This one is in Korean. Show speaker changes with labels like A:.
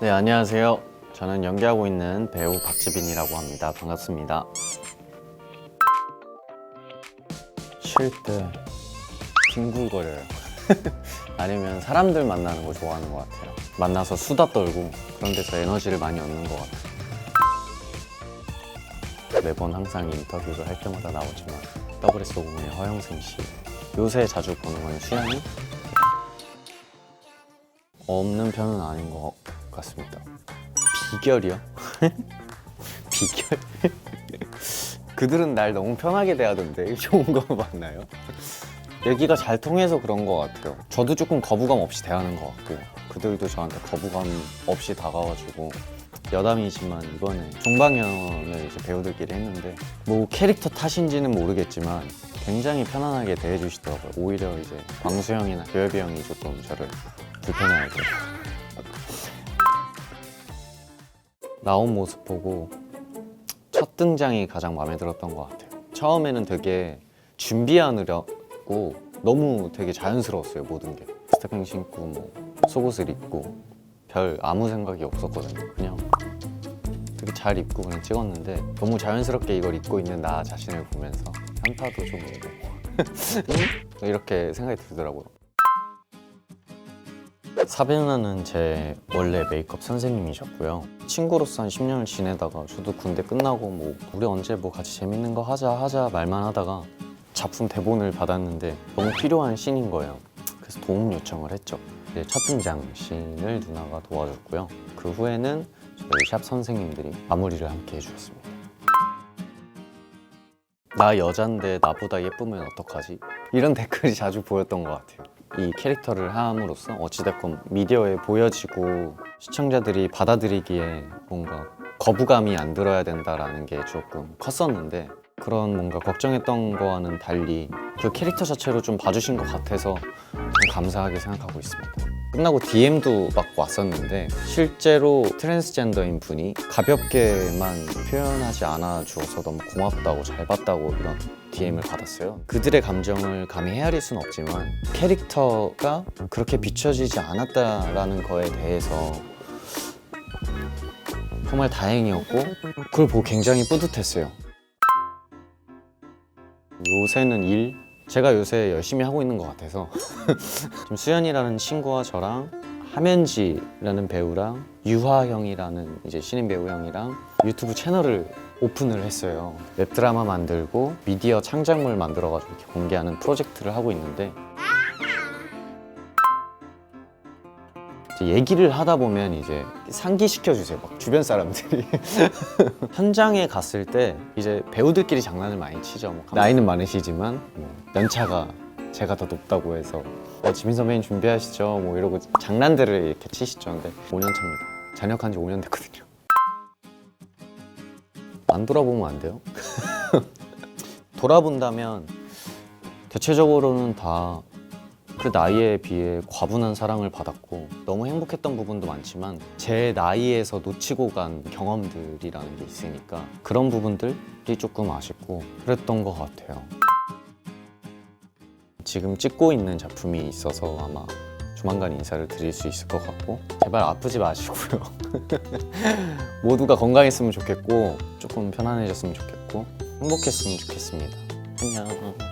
A: 네, 안녕하세요. 저는 연기하고 있는 배우 박지빈이라고 합니다. 반갑습니다. 쉴 때 뒹굴거려요. 아니면 사람들 만나는 거 좋아하는 것 같아요. 만나서 수다 떨고 그런 데서 에너지를 많이 얻는 것 같아요. 매번 항상 인터뷰를 할 때마다 나오지만 WS501의 허영생 씨 요새 자주 보는 건 수연이 없는 편은 아닌 것 같 습니다. 비결이요? 비결? 그들은 날 너무 편하게 대하던데 좋은 거 맞나요? 얘기가 잘 통해서 그런 것 같아요. 저도 조금 거부감 없이 대하는 것 같고요. 그들도 저한테 거부감 없이 다가와주고 여담이지만 이번에 종방연을 이제 배우들끼리 했는데 뭐 캐릭터 탓인지는 모르겠지만 굉장히 편안하게 대해주시더라고요. 오히려 이제 광수 형이나 교엽이 형이 조금 저를 불편해하고 나온 모습 보고 첫 등장이 가장 마음에 들었던 것 같아요. 처음에는 되게 준비하느라고 너무 되게 자연스러웠어요 모든 게 스타킹 신고 뭐 속옷을 입고 별 아무 생각이 없었거든요. 그냥 되게 잘 입고 그냥 찍었는데 너무 자연스럽게 이걸 입고 있는 나 자신을 보면서 현타도 좀 오고 이렇게 생각이 들더라고요. 사배누나는 제 원래 메이크업 선생님이셨고요. 친구로서 한 10년을 지내다가 저도 군대 끝나고 뭐 우리 언제 뭐 같이 재밌는 거 하자 하자 말만 하다가 작품 대본을 받았는데 너무 필요한 씬인 거예요. 그래서 도움 요청을 했죠. 이제 첫 등장 씬을 누나가 도와줬고요. 그 후에는 저희 샵 선생님들이 마무리를 함께 해주셨습니다. 나 여잔데 나보다 예쁘면 어떡하지? 이런 댓글이 자주 보였던 것 같아요. 이 캐릭터를 함으로써 어찌됐건 미디어에 보여지고 시청자들이 받아들이기에 뭔가 거부감이 안 들어야 된다라는 게 조금 컸었는데 그런 뭔가 걱정했던 거와는 달리 그 캐릭터 자체로 좀 봐주신 것 같아서 좀 감사하게 생각하고 있습니다. 끝나고 DM도 받고 왔었는데 실제로 트랜스젠더인 분이 가볍게만 표현하지 않아 주어서 너무 고맙다고 잘 봤다고 이런 DM을 받았어요. 그들의 감정을 감히 헤아릴 수는 없지만 캐릭터가 그렇게 비춰지지 않았다라는 거에 대해서 정말 다행이었고 그걸 보고 굉장히 뿌듯했어요. 요새는 일 제가 요새 열심히 하고 있는 것 같아서 지금 수연이라는 친구와 저랑 하면지라는 배우랑 유하 형이라는 이제 신인 배우 형이랑 유튜브 채널을 오픈을 했어요. 웹드라마 만들고 미디어 창작물 만들어가지고 이렇게 공개하는 프로젝트를 하고 있는데 얘기를 하다 보면 이제 상기시켜 주세요. 막 주변 사람들이 현장에 갔을 때 이제 배우들끼리 장난을 많이 치죠. 뭐 나이는 많으시지만 뭐 연차가 제가 더 높다고 해서 어, 지민 선배님 준비하시죠. 뭐 이러고 장난들을 이렇게 치시죠. 근데 5년 차입니다. 잔역한 지 5년 됐거든요. 안 돌아보면 안 돼요. 돌아본다면 대체적으로는 다 그 나이에 비해 과분한 사랑을 받았고 너무 행복했던 부분도 많지만 제 나이에서 놓치고 간 경험들이라는 게 있으니까 그런 부분들이 조금 아쉽고 그랬던 것 같아요. 지금 찍고 있는 작품이 있어서 아마 조만간 인사를 드릴 수 있을 것 같고 제발 아프지 마시고요. 모두가 건강했으면 좋겠고 조금 편안해졌으면 좋겠고 행복했으면 좋겠습니다. 안녕.